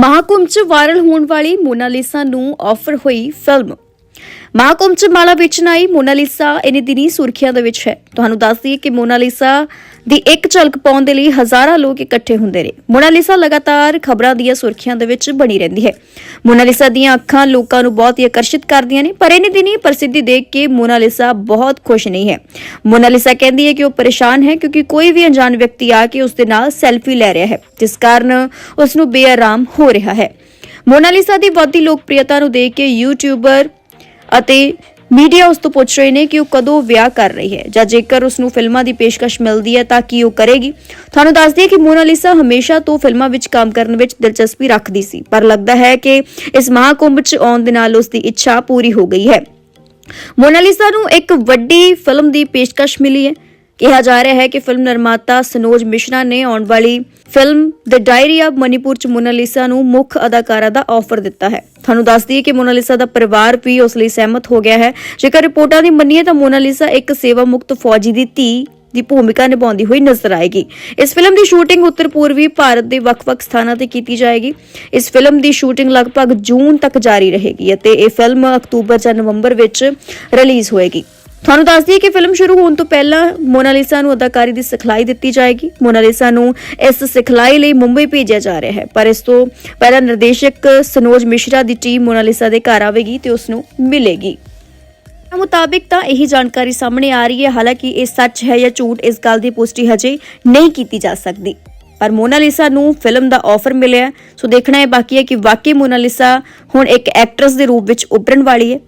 ਮਹਾਕੁੰਭ 'ਚ ਵਾਇਰਲ ਹੋਣ ਵਾਲੀ ਮੋਨਾਲਿਸਾ ਨੂੰ ਆਫਰ ਹੋਈ ਫਿਲਮ ਮਹਾਕੁੰਭ 'ਚ ਮਾਲਾ ਵੇਚਣ ਆਈ ਮੋਨਾਲਿਸਾ ਇਨੀ ਦਿਨੀ ਸੁਰਖੀਆਂ ਦੇ ਵਿੱਚ ਹੈ। ਤੁਹਾਨੂੰ ਦੱਸ ਦਈਏ ਕਿ ਮੋਨਾਲੀਸਾ ਦੀ ਇੱਕ ਝਲਕ ਪਾਉਣ ਦੇ ਲਈ ਹਜ਼ਾਰਾਂ ਲੋਕ ਇਕੱਠੇ ਹੁੰਦੇ ਨੇ। ਮੋਨਾਲਿਸਾ ਲਗਾਤਾਰ ਖਬਰਾਂ ਦੀਆਂ ਸੁਰਖੀਆਂ ਦੇ ਵਿੱਚ ਬਣੀ ਰਹਿੰਦੀ ਹੈ। ਮੋਨਾਲਿਸਾ ਦੀਆਂ ਅੱਖਾਂ ਲੋਕਾਂ ਨੂੰ ਬਹੁਤ ਹੀ ਆਕਰਸ਼ਿਤ ਕਰਦੀਆਂ ਨੇ, ਪਰ ਇਨੀ ਦਿਨੀ ਪ੍ਰਸਿੱਧੀ ਦੇਖ ਕੇ ਮੋਨਾਲਿਸਾ ਬਹੁਤ ਖੁਸ਼ ਨਹੀਂ ਹੈ। ਮੋਨਾਲਿਸਾ ਕਹਿੰਦੀ ਹੈ ਕਿ ਉਹ ਪਰੇਸ਼ਾਨ ਹੈ ਕਿਉਂਕਿ ਕੋਈ ਵੀ ਅਣਜਾਣ ਵਿਅਕਤੀ ਆ ਕੇ ਉਸ ਦੇ ਨਾਲ ਸੈਲਫੀ ਲੈ ਰਿਹਾ ਹੈ, ਜਿਸ ਕਾਰਨ ਉਸ ਨੂੰ ਬੇਆਰਾਮ ਹੋ ਰਿਹਾ ਹੈ। ਮੋਨਾਲਿਸਾ ਦੀ ਵੱਧਦੀ ਲੋਕਪ੍ਰਿਯਤਾ ਨੂੰ ਦੇਖ ਕੇ ਯੂਟਿਊਬਰ ਅਤੇ ਮੀਡੀਆ ਉਸ ਤੋਂ ਪੁੱਛ ਰਹੇ ਨੇ ਕਿ ਉਹ ਕਦੋਂ ਵਿਆਹ ਕਰ ਰਹੀ ਹੈ। ਜਾਂ ਜੇਕਰ ਉਸ ਨੂੰ ਫਿਲਮਾਂ ਦੀ ਪੇਸ਼ਕਸ਼ ਮਿਲਦੀ ਹੈ ਤਾਂ ਕੀ ਉਹ ਕਰੇਗੀ? ਤੁਹਾਨੂੰ ਦੱਸ ਦਈਏ ਕਿ ਮੋਨਾਲੀਸਾ ਹਮੇਸ਼ਾ ਤੋਂ ਫਿਲਮਾਂ ਵਿੱਚ ਕੰਮ ਕਰਨ ਵਿੱਚ ਦਿਲਚਸਪੀ ਰੱਖਦੀ ਸੀ। ਪਰ ਲੱਗਦਾ ਹੈ ਕਿ ਇਸ ਮਹਾਕੁੰਭ 'ਚ ਆਉਣ ਦੇ ਨਾਲ ਉਸ ਦੀ ਇੱਛਾ ਪੂਰੀ ਹੋ ਗਈ ਹੈ। ਮੋਨਾਲਿਸਾ ਨੂੰ ਇੱਕ ਵੱਡੀ ਫਿਲਮ ਦੀ ਪੇਸ਼ਕਸ਼ ਮਿਲੀ ਹੈ। ਕਿਹਾ ਜਾ ਰਿਹਾ ਹੈ ਕਿ ਫਿਲਮ ਨਿਰਮਾਤਾ ਸਨੋਜ ਮਿਸ਼ਰਾ ਨੇ ਆਉਣ ਵਾਲੀ film the diary of Manipur ਚ ਮੋਨਾਲਿਸਾ ਨੂੰ ਮੁੱਖ ਅਦਾਕਾਰਾ ਦਾ ਆਫਰ ਦਿੱਤਾ ਹੈ। ਤੁਹਾਨੂੰ ਦੱਸ ਦਈਏ ਕਿ ਮੋਨਾਲਿਸਾ ਦਾ ਪਰਿਵਾਰ ਵੀ ਉਸ ਲਈ ਸਹਿਮਤ ਹੋ ਗਿਆ ਹੈ। ਜੇਕਰ ਰਿਪੋਰਟਾਂ ਦੀ ਮੰਨੀਏ ਤਾਂ ਮੋਨਾਲੀਸਾ ਇੱਕ ਸੇਵਾ ਮੁਕਤ ਫੌਜੀ ਦੀ ਧੀ ਦੀ ਭੂਮਿਕਾ ਨਿਭਾਉਂਦੀ ਹੋਈ ਨਜ਼ਰ ਆਏਗੀ। ਇਸ ਫਿਲਮ ਦੀ ਸ਼ੂਟਿੰਗ ਉੱਤਰ ਪੂਰਬੀ ਭਾਰਤ ਦੇ ਵੱਖ-ਵੱਖ ਸਥਾਨਾਂ ਤੇ ਕੀਤੀ ਜਾਏਗੀ। ਇਸ ਫਿਲਮ ਦੀ ਸ਼ੂਟਿੰਗ ਲਗਭਗ ਜੂਨ ਤੱਕ ਜਾਰੀ ਰਹੇਗੀ ਅਤੇ ਇਹ ਫਿਲਮ ਅਕਤੂਬਰ ਜਾਂ ਨਵੰਬਰ ਵਿੱਚ ਰਿਲੀਜ਼ ਹੋਏਗੀ। ਤੁਹਾਨੂੰ ਦੱਸ ਦਈਏ ਕਿ ਫਿਲਮ ਸ਼ੁਰੂ ਹੋਣ ਤੋਂ ਪਹਿਲਾਂ ਮੋਨਾਲਿਸਾ ਨੂੰ ਅਦਾਕਾਰੀ ਦੀ ਸਿਖਲਾਈ ਦਿੱਤੀ ਜਾਏਗੀ। ਮੋਨਾਲੀਸਾ ਨੂੰ ਇਸ ਸਿਖਲਾਈ ਲਈ ਮੁੰਬਈ ਭੇਜਿਆ ਜਾ ਰਿਹਾ ਹੈ। ਪਰ ਇਸ ਤੋਂ ਪਹਿਲਾਂ ਨਿਰਦੇਸ਼ਕ ਸਨੋਜ ਮਿਸ਼ਰਾ ਦੀ ਟੀਮ ਮੋਨਾਲਿਸਾ ਦੇ ਘਰ ਆਵੇਗੀ ਤੇ ਉਸ ਨੂੰ ਮਿਲੇਗੀ। ਮੁਤਾਬਿਕ ਤਾਂ ਇਹੀ ਜਾਣਕਾਰੀ ਸਾਹਮਣੇ ਆ ਰਹੀ ਹੈ। ਹਾਲਾਂਕਿ ਇਹ ਸੱਚ ਹੈ ਜਾਂ ਝੂਠ, ਇਸ ਗੱਲ ਦੀ ਪੁਸ਼ਟੀ ਹਜੇ ਨਹੀਂ ਕੀਤੀ ਜਾ ਸਕਦੀ। ਪਰ ਮੋਨਾਲਿਸਾ ਨੂੰ ਫਿਲਮ ਦਾ ਆਫਰ ਮਿਲਿਆ ਸੋ ਦੇਖਣਾ ਹੈ ਬਾਕੀ ਹੈ ਕਿ ਵਾਕਈ ਮੋਨਾਲਿਸਾ ਹੁਣ ਇੱਕ ਐਕਟਰੈਸ ਦੇ ਰੂਪ ਵਿੱਚ ਉੱਭਰਨ ਵਾਲੀ ਹੈ।